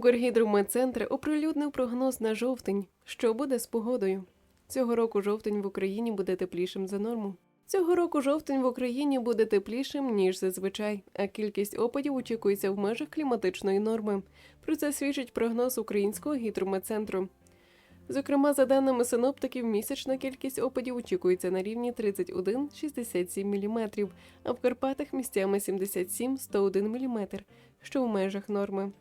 Укргідрометцентр оприлюднив прогноз на жовтень. Що буде з погодою? Цього року жовтень в Україні буде теплішим за норму. Цього року жовтень в Україні буде теплішим, ніж зазвичай, а кількість опадів очікується в межах кліматичної норми. Про це свідчить прогноз Українського гідрометцентру. Зокрема, за даними синоптиків, місячна кількість опадів очікується на рівні 31-67 мм, а в Карпатах місцями 77-101 мм, що в межах норми.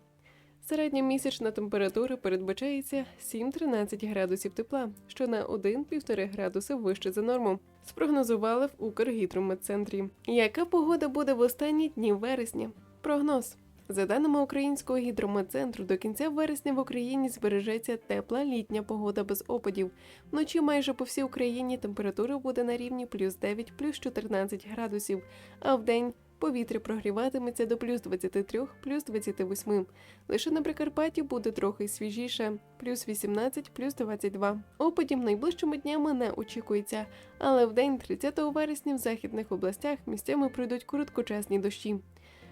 Середня місячна температура передбачається 7-13 градусів тепла, що на 1-1,5 градуси вище за норму. Спрогнозували в Укргідрометцентрі. Яка погода буде в останні дні вересня? Прогноз. За даними Українського гідрометцентру, до кінця вересня в Україні збережеться тепла літня погода без опадів. Вночі майже по всій Україні температура буде на рівні плюс 9, плюс 14 градусів, а вдень повітря прогріватиметься до плюс 23, плюс 28. Лише на Прикарпатті буде трохи свіжіше, плюс 18, плюс 22. Опадів найближчими днями не очікується, але в день 30 вересня в західних областях місцями пройдуть короткочасні дощі.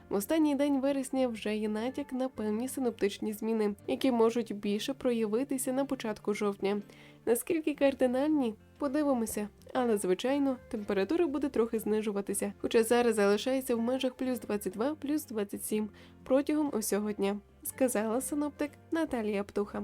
В останній день вересня вже є натяк на певні синоптичні зміни, які можуть більше проявитися на початку жовтня. Наскільки кардинальні, подивимося. Але звичайно, температура буде трохи знижуватися, хоча зараз залишається в межах плюс 22, плюс 27 протягом усього дня, сказала синоптик Наталія Птуха.